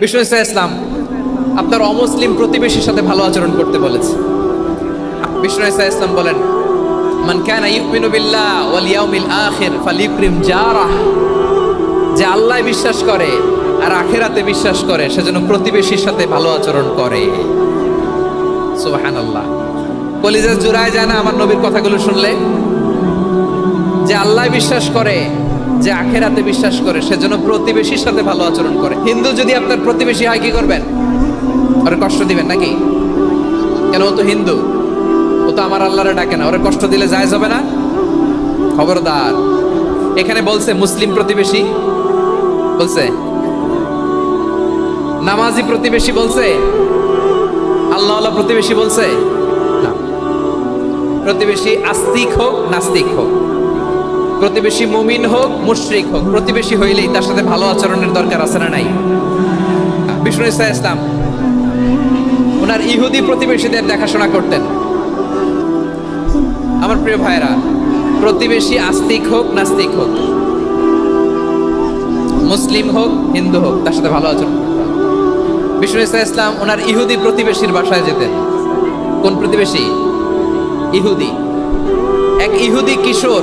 বিষ্ণু ইসা ইসলাম, আপনার অমুসলিম প্রতিবেশীর সাথে ভালো আচরণ করতে বলেছে। বিষ্ণু ইসা ইসলাম বলেন, মান কানা ইউমিনু বিল্লাহ ওয়াল ইয়াউমিল আখির ফালিউকরিম জারাহ। যে আল্লাহ বিশ্বাস করে আর আখেরাতে বিশ্বাস করে, সেজন্য প্রতিবেশীর সাথে ভালো আচরণ করে। সুবহানাল্লাহ। কলিজা জুড়ায় যায় না আমার নবীর কথাগুলো শুনলে? যে আল্লাহ বিশ্বাস করে যে আখেরাতে বিশ্বাস করে সেজন্য প্রতিবেশীর সাথে ভালো আচরণ করে। হিন্দু যদি আপনার প্রতিবেশী হয়, কি করবেন? ওরে কষ্ট দিবেন নাকি? কেন, ও তো হিন্দু। ও তো আমার আল্লাহরে ডাকে না। ওরে কষ্ট দিলে যায় যাবে না? খবরদার। এখানে বলছে, মুসলিম প্রতিবেশী। বলছে, নামাজি প্রতিবেশী বলছে আল্লাহ প্রতিবেশী বলছে প্রতিবেশী আস্তিক হোক, নাস্তিক হোক। প্রতিবেশী মুমিন হোক, মুশরিক হোক, প্রতিবেশী হইলেই তার সাথে ভালো আচরণের দরকার আছে না নাই? বিষ্ণু ইসা ইসলাম ওনার ইহুদি প্রতিবেশীদের দেখাশোনা করতেন। আমার প্রিয় ভাইরা প্রতিবেশী আস্তিক হোক, নাস্তিক হোক, মুসলিম হোক, হিন্দু হোক, তার সাথে ভালো আচরণ বিষ্ণু ইসা ইসলাম ওনার ইহুদি প্রতিবেশীর বাসায় যেতেন। কোন প্রতিবেশী? ইহুদি। এক ইহুদি কিশোর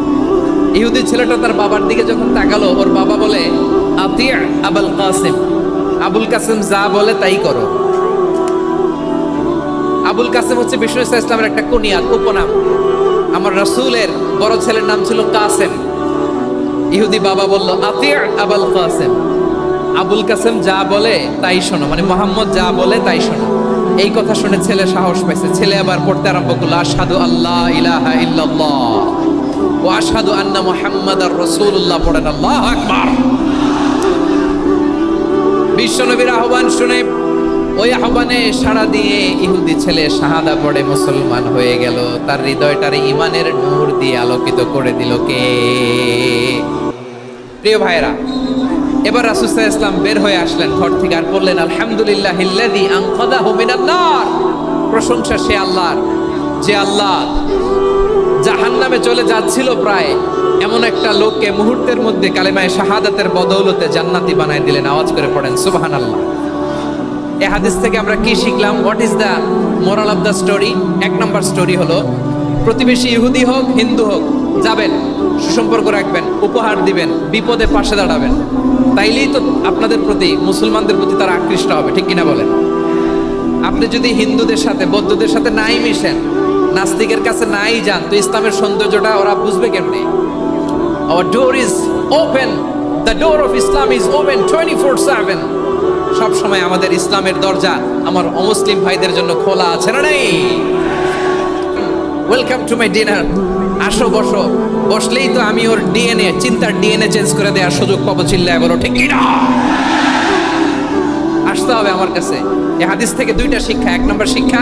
ইহুদি ছেলেটা তার বাবার দিকে যখন তাকালো, ওর বাবা বলে আবুল কাসিম। আবুল কাসিম যা বলে তাই করো। আবুল কাসিম হচ্ছে বিষ্ণু ইসা ইসলামের একটা কুনিয়াত উপনাম আমার রাসূলের বড় ছেলের নাম ছিল কাসেম। ইহুদি বাবা বলল আতিয়া আবুল কাসেম। আবুল কাসেম যা বলে তাই শোনো মানে মোহাম্মদ যা বলে তাই শোনো। এই কথা শুনে ছেলে সাহস পাইছে। ছেলে আবার পড়তে আরম্ভ করল, আশহাদু আল্লাহ ইলাহা ইল্লাল্লাহ। ও আশহাদু আন্না মুহাম্মাদার রাসূলুল্লাহ পড়েন আল্লাহু আকবার। বিশ্বনবীর আহ্বান শুনে ওই আহ্বানে সাড়া দিয়ে ইহুদি ছেলে শাহাদা পড়ে মুসলমান হয়ে গেল। তার হৃদয়টারে ইমানের নূর দিয়ে আলোকিত করে দিল কে? প্রিয় ভাইরা এবার রাসুসাহ ইসলাম বের হয়ে আসলেন ঘর থেকে আর বললেন আলহামদুলিল্লাহ হিল্লাদি মিনান নার। প্রশংসা সে আল্লাহর, যে আল্লাহ জাহান্নামে চলে যাচ্ছিল প্রায়। এমন একটা লোককে মুহূর্তের মধ্যে কালেমায় শাহাদাতের বদৌলতে জান্নাতি বানায় দিলেন। আওয়াজ করে পড়েন সুবাহান আল্লাহ এ হাদিস থেকে আমরা কি শিখলাম? What is the moral of the story এক নম্বর স্টোরি হলো, প্রতিবেশী ইহুদি হোক, হিন্দু হোক, যাবেন, সুসম্পর্ক রাখবেন, উপহার দিবেন, বিপদে পাশে দাঁড়াবেন। তাইলেই তো আপনাদের প্রতি, মুসলমানদের প্রতি তারা আকৃষ্ট হবে, ঠিক কিনা বলেন? আপনি যদি হিন্দুদের সাথে, বৌদ্ধদের সাথে নাই মিশেন নাস্তিকের কাছে নাই যান, তো ইসলামের সৌন্দর্যটা ওরা বুঝবে কেমনি? Our door is open the door of Islam is open twenty four seven সবসময় আমাদের ইসলামের দরজা আমার অমুসলিম ভাইদের জন্য খোলা আছে না নেই? ওয়েলকাম টু মাই ডিনার আসো, বসো। বসলেই তো আমি ওর ডিএনএ চিন্তার ডিএনএ চেঞ্জ করে দেওয়ার সুযোগ পাবো চিল্লায় বলো, ঠিক কি না আসতে হবে আমার কাছে। এ হাদিস থেকে দুইটা শিক্ষা, এক নম্বর শিক্ষা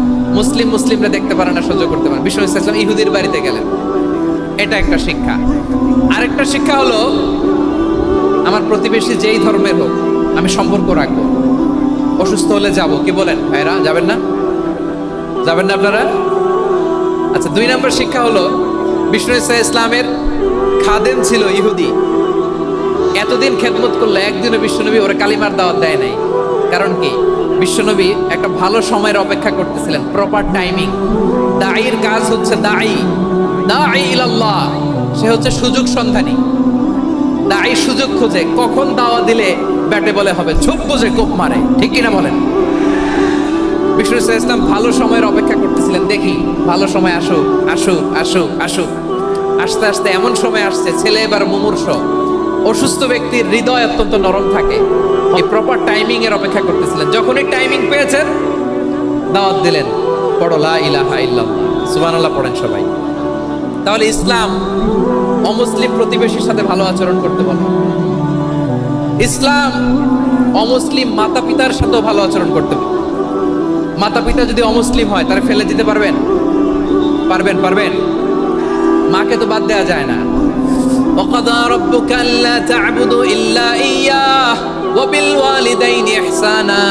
মুসলিম মুসলিমরা দেখতে পারে না, সহ্য করতে পারে বিষ্ণু ইসলাম ইহুদির বাড়িতে গেলেন। এটা একটা শিক্ষা। আরেকটা শিক্ষা হলো, আমার প্রতিবেশী যেই ধর্মের হোক, আমি সম্পর্ক রাখব। অসুস্থ হলে যাব। কি বলেন ভাইরা, যাবেন না? যাবেন না আপনারা? আচ্ছা দুই নম্বর শিক্ষা হলো, বিষ্ণু ইসা ইসলামের খাদেম ছিল ইহুদি। এতদিন খেদমত করলে একদিনও বিশ্বনবী ওরা কালিমার দাওয়াত দেয় নাই। কারণ কি? বিশ্বনবী একটা ভালো সময়ের অপেক্ষা করতেছিলেন। প্রপার টাইমিং দায়ীর কাজ হচ্ছে দায়ী দায়ী ইলাল্লাহ। সে হচ্ছে সুযোগ সন্ধানী। দায়ী সুযোগ খোঁজে। কখন দাওয়া দিলে ব্যাটে বলে হবে? ঝোপ বুঝে কোপ মারে। ঠিক কিনা বলেন? বিষ্ণু ইসলাম ভালো সময়ের অপেক্ষা করতেছিলেন। দেখি, ভালো সময় আসুক আসুক আসুক আসুক আস্তে আস্তে এমন সময় আসছে, ছেলে এবার মুমূর্ষ। অসুস্থ ব্যক্তির হৃদয় অত্যন্ত নরম থাকে। এই প্রপার টাইমিং এর অপেক্ষা করতেছিলেন। যখনই টাইমিং পেয়েছেন দাওয়াত দিলেন পড়ো লা ইলাহা ইল্লাল্লাহ সুবহানাল্লাহ পড়েন সবাই তাহলে ইসলাম অমুসলিম প্রতিবেশীর সাথে ভালো আচরণ করতে বলে ইসলাম অমুসলিম মাতা পিতার সাথেও ভালো আচরণ করতে বলে মাতা পিতা যদি অমুসলিম হয় তারা ফেলে দিতে পারবেন পারবেন পারবেন মাকে তো বাদ দেওয়া যায় না وقضى ربك ألا تعبدوا إلا إياه وبالوالدين إحسانا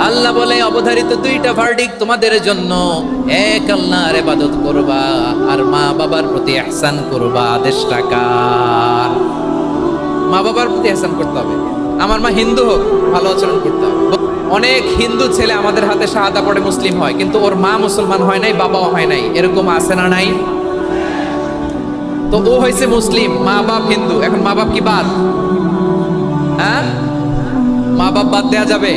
আল্লাহ বলে, অবধারিত দুইটা ভার্ডিক তোমাদের জন্য। এক, আল্লাহর ইবাদত করবা, আর মা বাবার প্রতি ইহসান করবা আদেশ টাকার মা বাবার প্রতি ইহসান করতে হবে। আমার মা হিন্দু হোক, ভালো আচরণ করতে হবে। অনেক হিন্দু ছেলে আমাদের হাতে শাহাদা পড়ে মুসলিম হয়, কিন্তু ওর মা মুসলমান হয় নাই, বাবাও হয় নাই। এরকম আছে না নাই? তো ও হয়েছে মুসলিম, মা বাপ হিন্দু, এখন মা বাপ কি বাদ? হ্যাঁ? মা বাপ বাদ দেয়া যাবে?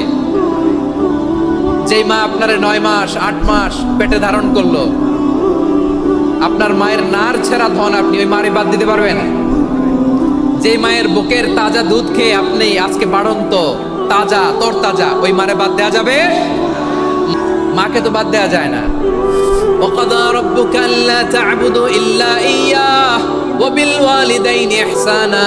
যেই মা আপনার নয় মাস আট মাস পেটে ধারণ করলো আপনার মায়ের নার ছেঁড়া ধন আপনি ওই মারে বাদ দিতে পারবেন যে মায়ের বুকের তাজা দুধ খেয়ে আপনি আজকে বাড়ন্ত তাজা তোর তাজা ওই মারে বাদ দেয়া যাবে মাকে তো বাদ দেয়া যায় না وقضى ربك ألا تعبدوا إلا إياه وبالوالدين إحسانا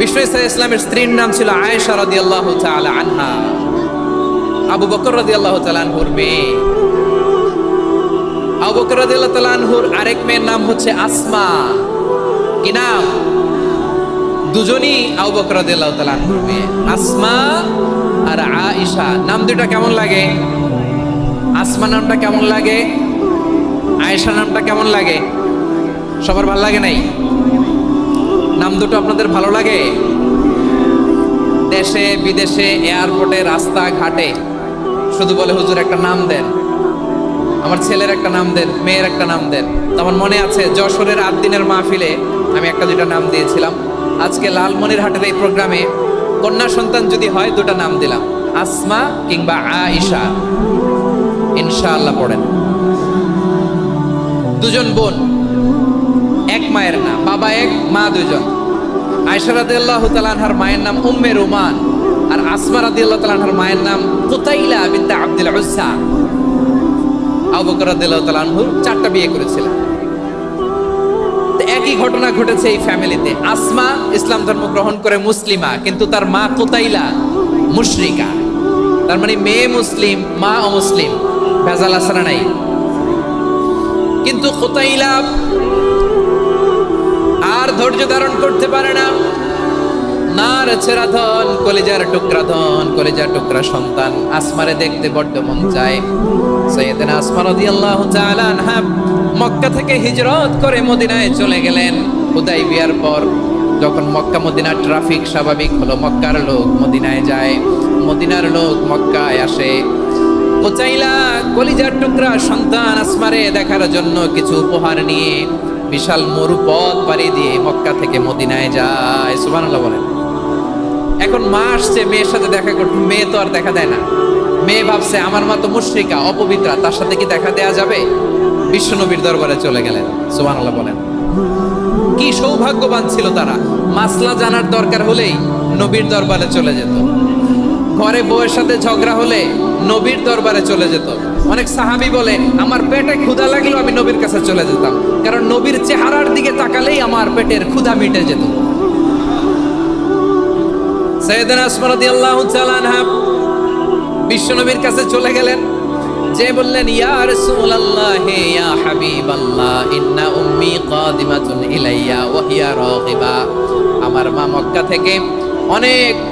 ইসা ইসলামের স্ত্রীর নাম ছিল আয়েশা রাদি আল্লাহ আনহা। আবু বকর রাদি আল্লাহ আনহুর মেয়ে। আবু বকর রাদি আল্লাহ আনহুর আরেক মেয়ের নাম হচ্ছে আসমা। কি নাম? দুজনই আবু বকর রাদি আল্লাহ আনহুর মেয়ে। আসমা আর আয়েশা। নাম দুটা কেমন লাগে? আসমা নামটা কেমন লাগে? আয়েশা নামটা কেমন লাগে? সবার ভালো লাগে নাই? নাম দুটো আপনাদের ভালো লাগে? দেশে, বিদেশে, এয়ারপোর্টে রাস্তা ঘাটে শুধু বলে হুজুর একটা নাম দেন। আমার ছেলের একটা নাম দেন, মেয়ের একটা নাম দেন। তো আমার মনে আছে, যশোরের আট দিনের মাহফিলে আমি একটা দুটা নাম দিয়েছিলাম। আজকে লালমনির হাটের এই প্রোগ্রামে কন্যা সন্তান যদি হয়, দুটা নাম দিলাম। আসমা কিংবা আয়েশা। ইনশাআল্লাহ পড়েন। দুজন বোন। এক মায়ের নাম, বাবা এক, মা দুজন আয়সা রাদিয়াল্লাহু তাআলা মায়ের নাম উম্মে রুমান। আর আসমা আনহার মায়ের নাম কুতাইলা বিনতে আব্দুল উজ্জা চারটা বিয়ে করেছিলেন একই ঘটনা ঘটেছে এই ফ্যামিলিতে। আসমা ইসলাম ধর্ম গ্রহণ করে মুসলিমা, কিন্তু তার মা কোতাইলা মুশরিকা। তার মানে মেয়ে মুসলিম, মা অমুসলিম। ভেজাল আসারা নাই? কিন্তু কোতাইলা আর ধৈর্য ধারণ করতে পারে না। নার ছেড়া ধন, কলেজার টুকরা ধন, কলেজার টুকরা সন্তান আসমারে দেখতে বড্ড মন চায়। মক্কা থেকে হিজরত করে মদিনায় চলে গেলেন। পর যখন মক্কা মদিনা ট্রাফিক স্বাভাবিক হলো, মক্কার লোক মদিনায় যায়। মদিনার লোক মক্কায় আসে। ও চাইলা কলিজার টুকরা সন্তান আসমারে দেখার জন্য কিছু উপহার নিয়ে বিশাল মরুপথ পাড়ি দিয়ে মক্কা থেকে মদিনায় যায়। সুবহানাল্লাহ বলেন। এখন মা আসছে, মেয়ের সাথে দেখা করতে। মেয়ে তো আর দেখা দেয় না। মেয়ে ভাবছে, আমার মা তো মুশ্রিকা, অপবিত্রা, তার সাথে কি দেখা দেয়া যাবে? বিশ্বনবীর দরবারে চলে গেলেন, সুবহানাল্লাহ বলেন। কি সৌভাগ্যবান ছিল তারা। মাসলা জানার দরকার হলেই নবীর দরবারে চলে যেত। ঘরে বউয়ের সাথে ঝগড়া হলে নবীর দরবারে চলে যেত। অনেক সাহাবি বলে, আমার পেটে ক্ষুধা লাগলেও আমি নবীর কাছে চলে যেতাম। কারণ নবীর চেহারার দিকে তাকালেই আমার পেটের ক্ষুধা মিটে যেত। বিশ্বনবীর কাছে চলে গেলেন। যে বললেন, ইয়া রাসূলুল্লাহ, ইয়া হাবিবাল্লাহ, ইন্না উম্মি কাদিমাতুন ইলাইয়া, ওয়া হিয়া রাগিবা। আমার মা মক্কা থেকে অনেক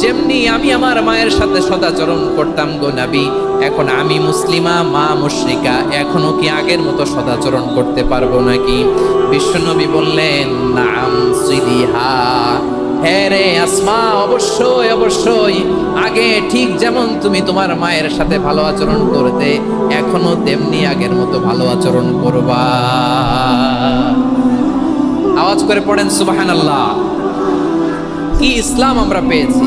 যেমনি আমি আমার মায়ের সাথে সদাচরণ করতাম গো নাবি, এখন আমি মুসলিমা, মা মুশরিকা, এখনও কি আগের মতো সদাচরণ করতে পারব নাকি? বিশ্বনবী বললেন, নাম সিদিহা। হ্যাঁ রে আসমা, অবশ্যই অবশ্যই। আগে ঠিক যেমন তুমি তোমার মায়ের সাথে ভালো আচরণ করতে, এখনও তেমনি আগের মতো ভালো আচরণ করবা। আওয়াজ করে পড়েন সুবাহান আল্লাহ কি ইসলাম আমরা পেয়েছি।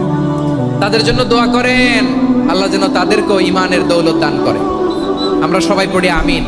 তাদের জন্য দোয়া করেন। আল্লাহ যেন তাদেরকেও ইমানের দৌলত দান করে। আমরা সবাই পড়ি আমিন।